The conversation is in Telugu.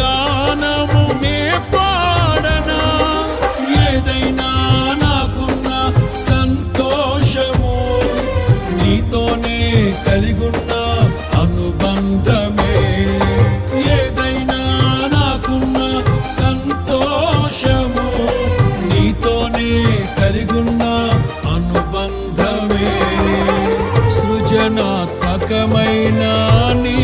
గానము పాడనా? ఏదైనా నాకున్న సంతోషము నీతోనే కలిగున్న అనుబంధమే. ఏదైనా నాకున్న సంతోషము నీతోనే కలిగున్న అనుబంధమే. సృజనాత్మకమైన నీ